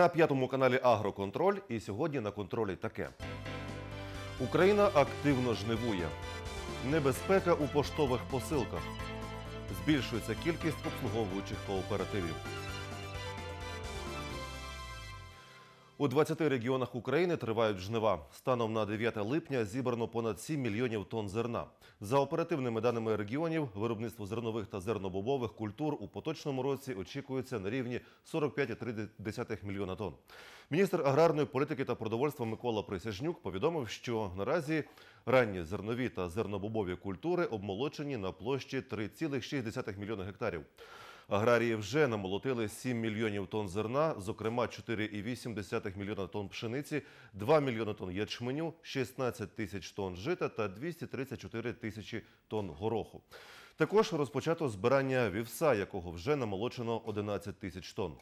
На п'ятому каналі Агроконтроль і сьогодні на контролі таке. Україна активно жнивує. Небезпека у поштових посилках. Збільшується кількість обслуговуючих кооперативів. У 20 регіонах України тривають жнива. Станом на 9 липня зібрано понад 7 мільйонів тонн зерна. За оперативними даними регіонів, виробництво зернових та зернобобових культур у поточному році очікується на рівні 45,3 мільйона тонн. Міністр аграрної політики та продовольства Микола Присяжнюк повідомив, що наразі ранні зернові та зернобобові культури обмолочені на площі 3,6 мільйона гектарів. Аграрії вже намолотили 7 мільйонів тонн зерна, зокрема 4,8 мільйона тонн пшениці, 2 мільйони тонн ячменю, 16 тисяч тонн жита та 234 тисячі тонн гороху. Також розпочато збирання вівса, якого вже намолочено 11 тисяч тонн.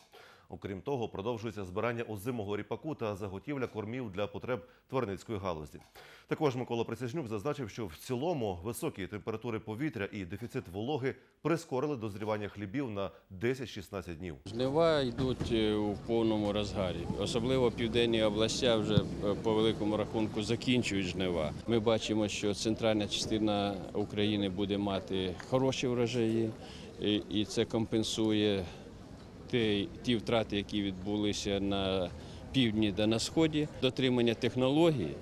Окрім того, продовжується збирання озимого ріпаку та заготівля кормів для потреб тваринницької галузі. Також Микола Присяжнюк зазначив, що в цілому високі температури повітря і дефіцит вологи прискорили дозрівання хлібів на 10-16 днів. Жнива йдуть е, у повному розгарі. Особливо південні областя вже е, по великому рахунку закінчують жнива. Ми бачимо, що центральна частина України буде мати хороші врожаї, і це компенсує ті, ті втрати, які відбулися на півдні та на сході. Дотримання технологій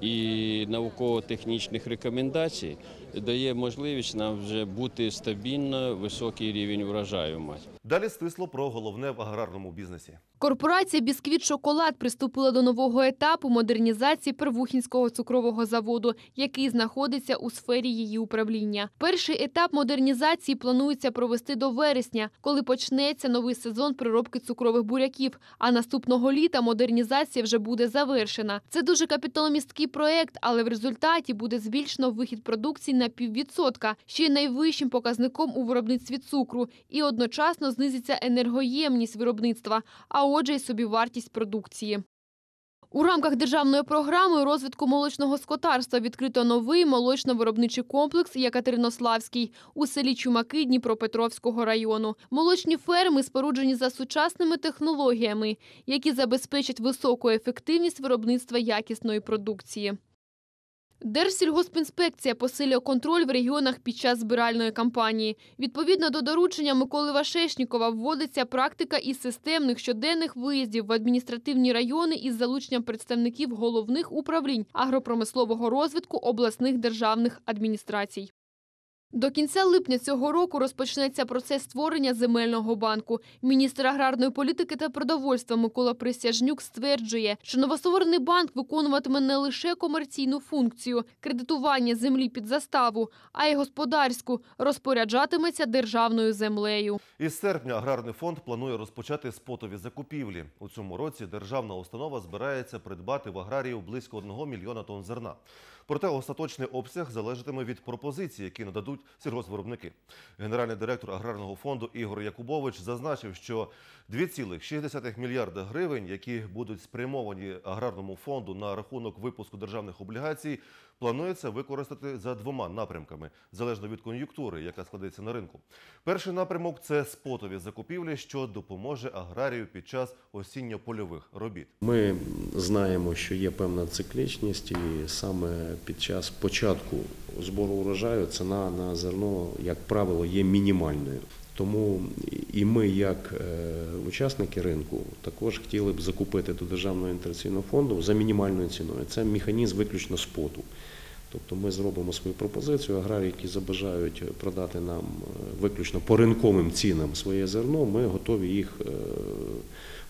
і науково-технічних рекомендацій дає можливість нам вже бути стабільно високий рівень врожаю мати. Далі стисло про головне в аграрному бізнесі. Корпорація Бісквіт Шоколад приступила до нового етапу модернізації Первухінського цукрового заводу, який знаходиться у сфері її управління. Перший етап модернізації планується провести до вересня, коли почнеться новий сезон переробки цукрових буряків. А наступного літа модернізація вже буде завершена. Це дуже капіталомісткий проект, але в результаті буде збільшено вихід продукції на піввідсотка, ще й найвищим показником у виробництві цукру, і одночасно знизиться енергоємність виробництва, а отже, й собівартість продукції. У рамках державної програми розвитку молочного скотарства відкрито новий молочно-виробничий комплекс Якатеринославський у селі Чумаки Дніпропетровського району. Молочні ферми споруджені за сучасними технологіями, які забезпечать високу ефективність виробництва якісної продукції. Держсільгоспінспекція посилює контроль в регіонах під час збиральної кампанії. Відповідно до доручення Миколи Вашешнікова вводиться практика із системних щоденних виїздів в адміністративні райони із залученням представників головних управлінь агропромислового розвитку обласних державних адміністрацій. До кінця липня цього року розпочнеться процес створення земельного банку. Міністр аграрної політики та продовольства Микола Присяжнюк стверджує, що новостворений банк виконуватиме не лише комерційну функцію кредитування землі під заставу, а й господарську розпоряджатиметься державною землею. Із серпня аграрний фонд планує розпочати спотові закупівлі. У цьому році державна установа збирається придбати в аграріїв близько 1 мільйона тонн зерна. Проте остаточний обсяг залежатиме від пропозицій, які нададуть сільгоспвиробники. Генеральний директор аграрного фонду Ігор Якубович зазначив, що 2,6 мільярда гривень, які будуть спрямовані аграрному фонду на рахунок випуску державних облігацій, планується використати за двома напрямками, залежно від кон'юнктури, яка складеться на ринку. Перший напрямок це спотові закупівлі, що допоможе аграрію під час осінньо-польових робіт. Ми знаємо, що є певна циклічність, і саме під час початку збору урожаю ціна на зерно, як правило, є мінімальною. Тому і ми, як е, учасники ринку, також хотіли б закупити до Державного інтерційного фонду за мінімальною ціною. Це механізм виключно споту. Тобто ми зробимо свою пропозицію, аграрії, які забажають продати нам е, виключно по ринковим цінам своє зерно, ми готові їх е,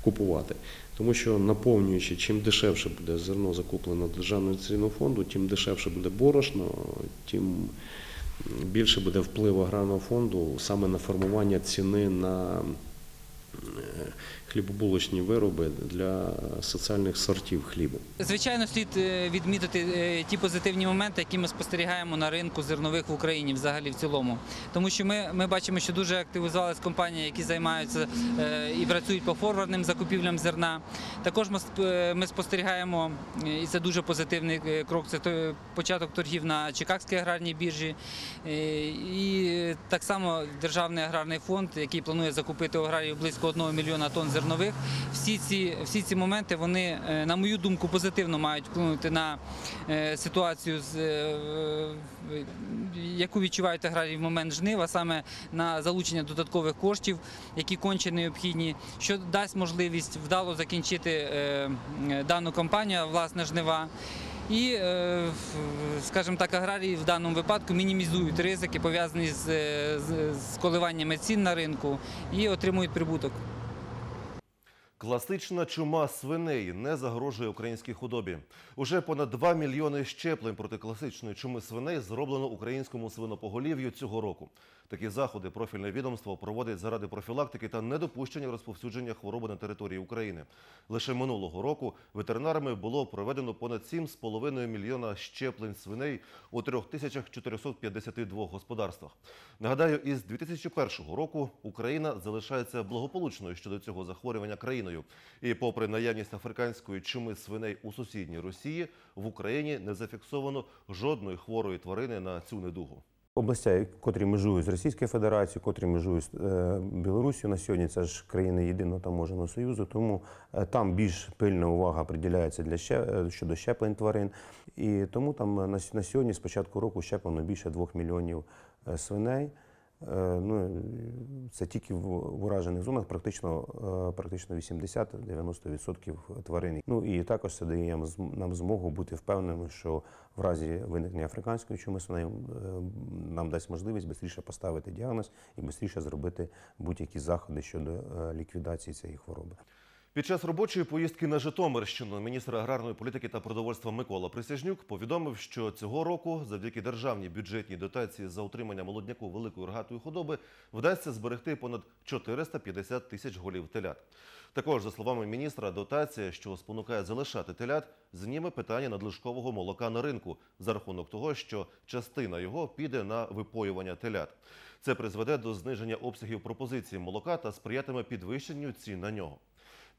купувати. Тому що наповнюючи, чим дешевше буде зерно закуплено Державного інвестиційного фонду, тим дешевше буде борошно, тим більше буде вплив аграрного фонду саме на формування ціни на хлібобулочні вироби для соціальних сортів хлібу. Звичайно, слід е, відмітити е, ті позитивні моменти, які ми спостерігаємо на ринку зернових в Україні взагалі в цілому. Тому що ми, ми бачимо, що дуже активізувалися компанії, які займаються е, і працюють по форвардним закупівлям зерна. Також ми е, спостерігаємо, е, і це дуже позитивний е, крок. Це початок торгів на Чикагській аграрній біржі. Е, І так само Державний аграрний фонд, який планує закупити у аграріїв близько 1 мільйона тонн зернових. Всі ці, всі ці моменти, вони, е, на мою думку, позитивно мають вплинути на е, ситуацію, е, яку відчувають аграрії в момент жнив, а саме на залучення додаткових коштів, які конче необхідні, що дасть можливість вдало закінчити дану кампанію, власне, жнива. І, е, скажімо так, аграрії в даному випадку мінімізують ризики, пов'язані з, е, коливаннями цін на ринку і отримують прибуток. Класична чума свиней не загрожує українській худобі. Уже понад 2 мільйони щеплень проти класичної чуми свиней зроблено українському свинопоголів'ю цього року. Такі заходи профільне відомство проводить заради профілактики та недопущення розповсюдження хвороби на території України. Лише минулого року ветеринарами було проведено понад 7,5 мільйона щеплень свиней у 3452 господарствах. Нагадаю, із 2001 року Україна залишається благополучною щодо цього захворювання країною. І попри наявність африканської чуми свиней у сусідній Росії, в Україні не зафіксовано жодної хворої тварини на цю недугу. Областя, котрі межують з Російською Федерацією, котрі межують з е, Білорусію на сьогодні, це ж країни єдиного таможеного союзу, тому е, там більш пильна увага приділяється для ще, е, щодо щеплень тварин. І тому там е, на, сьогодні, з початку року, щеплено більше двох мільйонів свиней. Е, Ну, це тільки в уражених зонах, практично, е, практично 80-90% тварин. Ну і також це дає нам змогу бути впевненими, що в разі виникнення африканської чуми свиней е, нам дасть можливість швидше поставити діагноз і швидше зробити будь-які заходи щодо ліквідації цієї хвороби. Під час робочої поїздки на Житомирщину міністр аграрної політики та продовольства Микола Присяжнюк повідомив, що цього року, завдяки державній бюджетній дотації за утримання молодняку великої рогатої худоби, вдасться зберегти понад 450 тисяч голів телят. Також, за словами міністра, дотація, що спонукає залишати телят, зніме питання надлишкового молока на ринку за рахунок того, що частина його піде на випоювання телят. Це призведе до зниження обсягів пропозиції молока та сприятиме підвищенню цін на нього.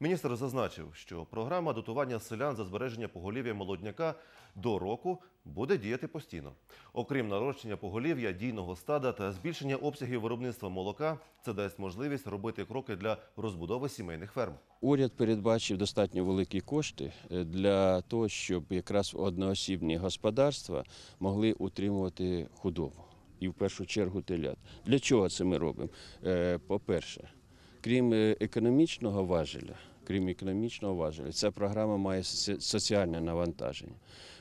Міністр зазначив, що програма дотування селян за збереження поголів'я молодняка до року буде діяти постійно. Окрім нарощення поголів'я, дійного стада та збільшення обсягів виробництва молока, це дасть можливість робити кроки для розбудови сімейних ферм. Уряд передбачив достатньо великі кошти е, для того, щоб якраз одноосібні господарства могли утримувати худобу. І в першу чергу телят. Для чого це ми робимо? Е, По-перше, крім е, економічного важеля, крім економічного важеля, ця програма має соціальне навантаження.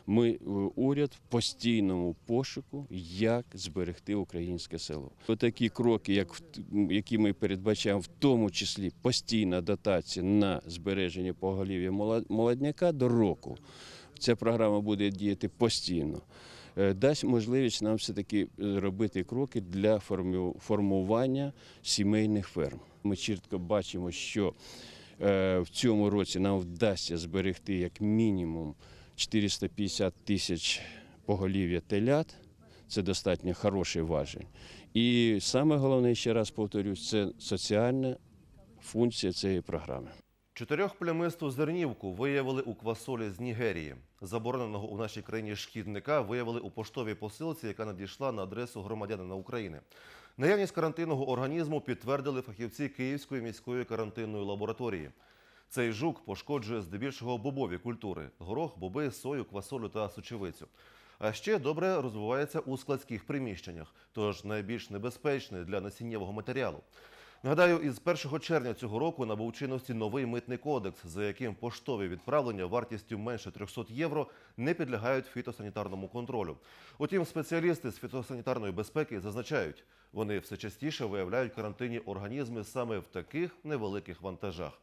Ми е, уряд в постійному пошуку, як зберегти українське село. Отакі кроки, як які ми передбачаємо, в тому числі постійна дотація на збереження поголів'я молод- молодняка до року. Ця програма буде діяти постійно. Е, Дасть можливість нам все-таки е, робити кроки для формування сімейних ферм. Ми чітко бачимо, що е, в цьому році нам вдасться зберегти як мінімум 450 тисяч поголів'я телят. Це достатньо хороший важіль. І саме головне, ще раз повторюсь, це соціальна функція цієї програми. Чотирьохплямисту зернівку виявили у квасолі з Нігерії. Забороненого у нашій країні шкідника виявили у поштовій посилці, яка надійшла на адресу громадянина України. Наявність карантинного організму підтвердили фахівці Київської міської карантинної лабораторії. Цей жук пошкоджує здебільшого бобові культури – горох, боби, сою, квасолю та сочевицю. А ще добре розвивається у складських приміщеннях, тож найбільш небезпечний для насіннєвого матеріалу. Нагадаю, із 1 червня цього року набув чинності новий митний кодекс, за яким поштові відправлення вартістю менше 300 євро не підлягають фітосанітарному контролю. Утім, спеціалісти з фітосанітарної безпеки зазначають, вони все частіше виявляють карантинні організми саме в таких невеликих вантажах.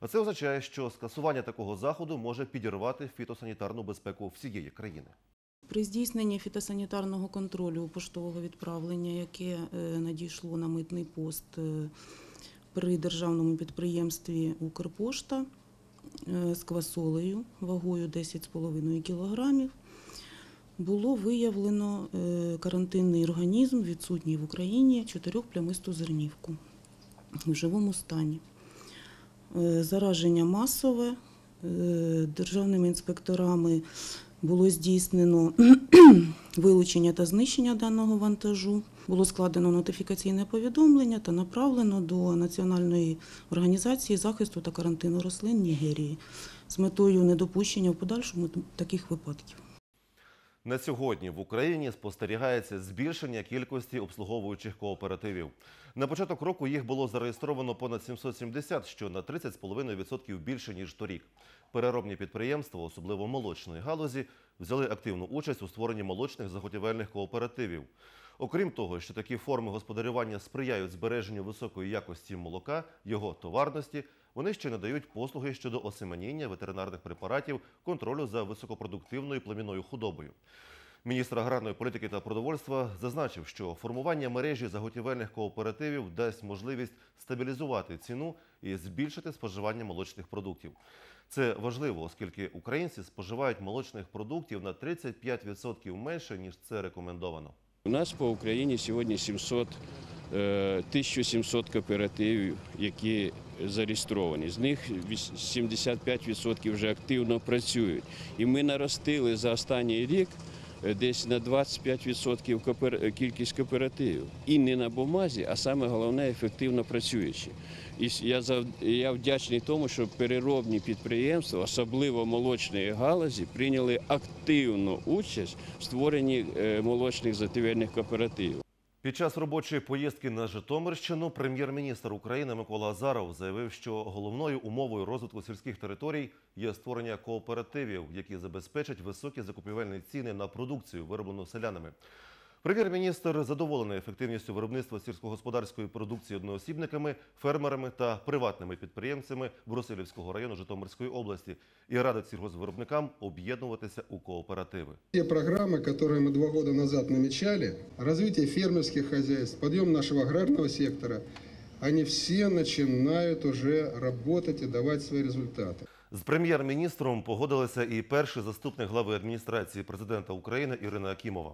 А це означає, що скасування такого заходу може підірвати фітосанітарну безпеку всієї країни. При здійсненні фітосанітарного контролю поштового відправлення, яке е, надійшло на митний пост е, при державному підприємстві Укрпошта е, з квасолею вагою 10,5 кг, було виявлено карантинний організм, відсутній в Україні чотирьохплямисту зернівку в живому стані. Зараження масове. Державними інспекторами було здійснено вилучення та знищення даного вантажу. Було складено нотифікаційне повідомлення та направлено до Національної організації захисту та карантину рослин Нігерії з метою недопущення в подальшому таких випадків. На сьогодні в Україні спостерігається збільшення кількості обслуговуючих кооперативів. На початок року їх було зареєстровано понад 770, що на 30,5% більше ніж торік. Переробні підприємства, особливо молочної галузі, взяли активну участь у створенні молочних заготівельних кооперативів. Окрім того, що такі форми господарювання сприяють збереженню високої якості молока, його товарності, вони ще надають послуги щодо осеменіння ветеринарних препаратів, контролю за високопродуктивною племінною худобою. Міністр аграрної політики та продовольства зазначив, що формування мережі заготівельних кооперативів дасть можливість стабілізувати ціну і збільшити споживання молочних продуктів. Це важливо, оскільки українці споживають молочних продуктів на 35% менше ніж це рекомендовано. У нас по Україні сьогодні 700, е, 1700 кооперативів, які зареєстровані. З них віс- 75% вже активно працюють. І ми наростили за останній рік е, десь на 25% коопер- кількість кооперативів. І не на бумазі, а саме головне ефективно працюючи. І я, я вдячний тому, що переробні підприємства, особливо молочної галузі, прийняли активну участь в створенні е, молочних затівельних кооперативів. Під час робочої поїздки на Житомирщину прем'єр-міністр України Микола Азаров заявив, що головною умовою розвитку сільських територій є створення кооперативів, які забезпечать високі закупівельні ціни на продукцію, вироблену селянами. Прем'єр-міністр задоволений ефективністю виробництва сільськогосподарської продукції одноосібниками, фермерами та приватними підприємцями Брусилівського району Житомирської області і радить сільгоспвиробникам об'єднуватися у кооперативи. Те программы, которые мы два года назад намечали, развитие фермерских хозяйств, подъем нашего аграрного сектора, они все начинают уже работать и давать свои результаты. З прем'єр-міністром погодилася і перший заступник глави адміністрації президента України Ірина Акімова.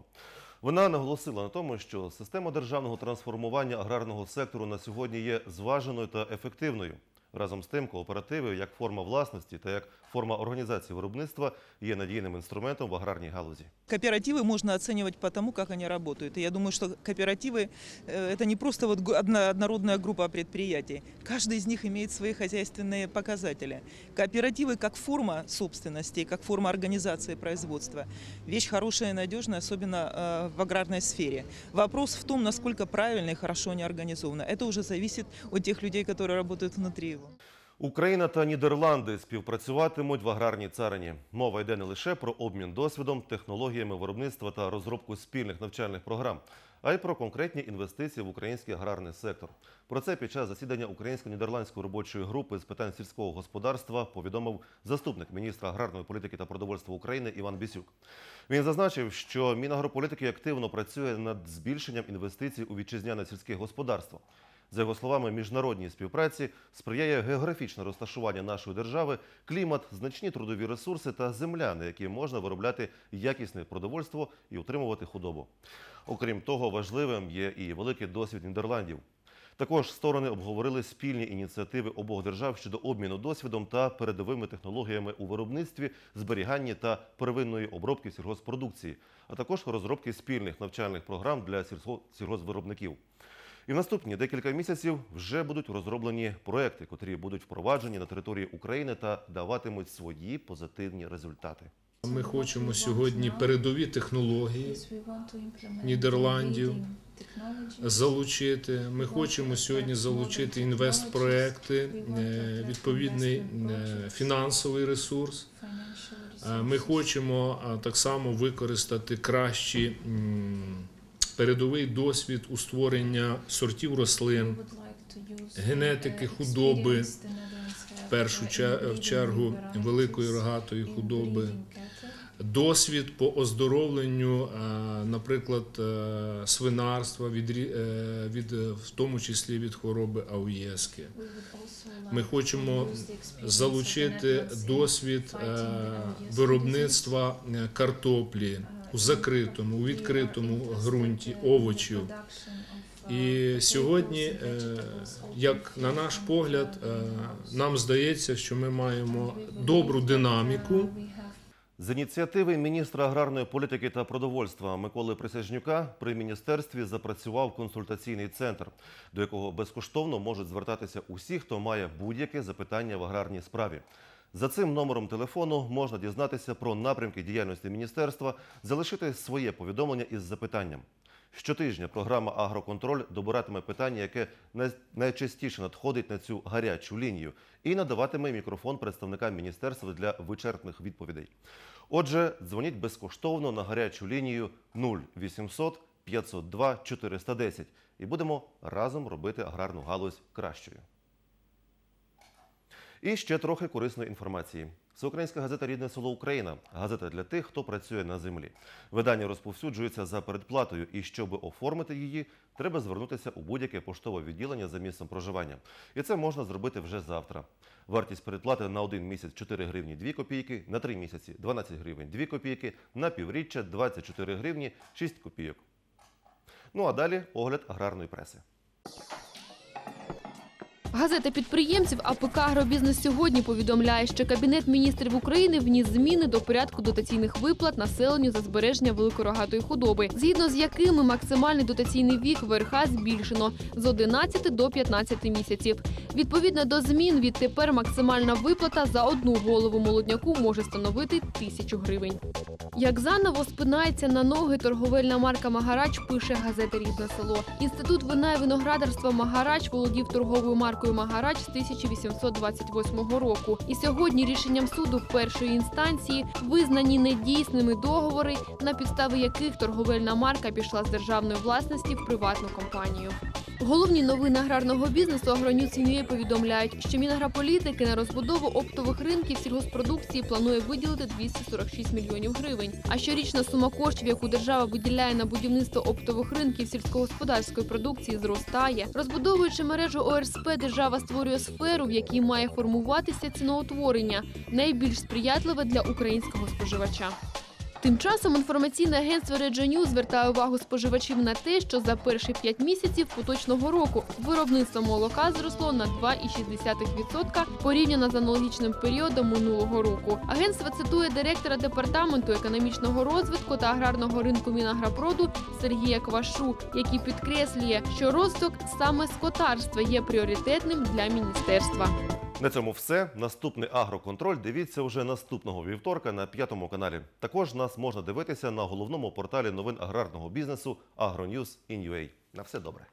Вона наголосила на тому, що система державного трансформування аграрного сектору на сьогодні є зваженою та ефективною. Разом з тим, кооперативи як форма власності та як форма організації виробництва є надійним інструментом в аграрній галузі. Кооперативы можно оценивать по тому, как они работают. И я думаю, что кооперативы э, это не просто вот гу- одна- однородная группа предприятий. Каждый из них имеет свои хозяйственные показатели. Кооперативы как форма собственности, как форма организации производства. Вещь хорошая и надежная, особенно э, в аграрной сфере. Вопрос в том, насколько правильно и хорошо они организованы. Это уже зависит от тех людей, которые работают внутри его. Україна та Нідерланди співпрацюватимуть в аграрній царині. Мова йде не лише про обмін досвідом, технологіями виробництва та розробку спільних навчальних програм, а й про конкретні інвестиції в український аграрний сектор. Про це під час засідання українсько-нідерландської робочої групи з питань сільського господарства повідомив заступник міністра аграрної політики та продовольства України Іван Бісюк. Він зазначив, що Мінагрополітики активно працює над збільшенням інвестицій у вітчизняне сільське господарство. За його словами, міжнародній співпраці сприяє географічне розташування нашої держави, клімат, значні трудові ресурси та земля, на які можна виробляти якісне продовольство і утримувати худобу. Окрім того, важливим є і великий досвід Нідерландів. Також сторони обговорили спільні ініціативи обох держав щодо обміну досвідом та передовими технологіями у виробництві, зберіганні та первинної обробки сільгоспродукції, а також розробки спільних навчальних програм для сільгоспвиробників. І в наступні декілька місяців вже будуть розроблені проекти, котрі будуть впроваджені на території України та даватимуть свої позитивні результати. Ми хочемо сьогодні передові технології Нідерландів залучити. Ми хочемо сьогодні залучити інвестпроекти, е, відповідний е, фінансовий ресурс. Е, Ми хочемо так само використати кращий м, передовий досвід у створення сортів рослин, генетики худоби, в першу чергу великої рогатої худоби. Досвід по оздоровленню, наприклад, е, свинарства, від, е, від, е, в тому числі від хвороби ауєски. Ми хочемо залучити досвід виробництва картоплі у закритому, у відкритому ґрунті, овочів. І сьогодні, е, як на наш погляд, е, нам здається, що ми маємо добру динаміку. З ініціативи міністра аграрної політики та продовольства Миколи Присяжнюка при міністерстві запрацював консультаційний центр, до якого безкоштовно можуть звертатися усі, хто має будь-яке запитання в аграрній справі. За цим номером телефону можна дізнатися про напрямки діяльності міністерства, залишити своє повідомлення із запитанням. Щотижня програма Агроконтроль добиратиме питання, яке найчастіше надходить на цю гарячу лінію, і надаватиме мікрофон представникам міністерства для вичерпних відповідей. Отже, дзвоніть безкоштовно на гарячу лінію 0800 502 410 і будемо разом робити аграрну галузь кращою. І ще трохи корисної інформації. Всеукраїнська газета Рідне село Україна газета для тих, хто працює на землі. Видання розповсюджується за передплатою, і щоб оформити її, треба звернутися у будь-яке поштове відділення за місцем проживання. І це можна зробити вже завтра. Вартість передплати на один місяць 4 гривні 2 копійки, на 3 місяці 12 гривень 2 копійки, на півріччя 24 гривні 6 копійок. Ну а далі огляд аграрної преси. Газета підприємців АПК «Агробізнес сьогодні повідомляє, що Кабінет міністрів України вніс зміни до порядку дотаційних виплат населенню за збереження великорогатої худоби, згідно з якими максимальний дотаційний вік ВРХ збільшено з 11 до 15 місяців. Відповідно до змін, відтепер максимальна виплата за одну голову молодняку може становити тисячу гривень. Як заново спинається на ноги торговельна марка Магарач, пише газета Рідне село. Інститут вина і виноградарства Магарач володів торговою маркою Магарач з 1828 року. І сьогодні рішенням суду першої інстанції визнані недійсними договори, на підстави яких торговельна марка пішла з державної власності в приватну компанію. Головні новини аграрного бізнесу «Агроньюз Ін'ює» повідомляють, що Мінагрополітики на розбудову оптових ринків сільгоспродукції планує виділити 246 мільйонів гривень. А щорічна сума коштів, яку держава виділяє на будівництво оптових ринків сільськогосподарської продукції, зростає. Розбудовуючи мережу ОРСП, держава створює сферу, в якій має формуватися ціноутворення, найбільш сприятливе для українського споживача. Тим часом інформаційне агентство Реджоню звертає увагу споживачів на те, що за перші 5 місяців поточного року виробництво молока зросло на 2,6% порівняно з аналогічним періодом минулого року. Агентство цитує директора департаменту економічного розвитку та аграрного ринку Мінагропроду Сергія Квашу, який підкреслює, що розвиток саме скотарства є пріоритетним для міністерства. На цьому все. Наступний агроконтроль дивіться вже наступного вівторка на п'ятому каналі. Також нас можна дивитися на головному порталі новин аграрного бізнесу AgroNews.in.ua. На все добре.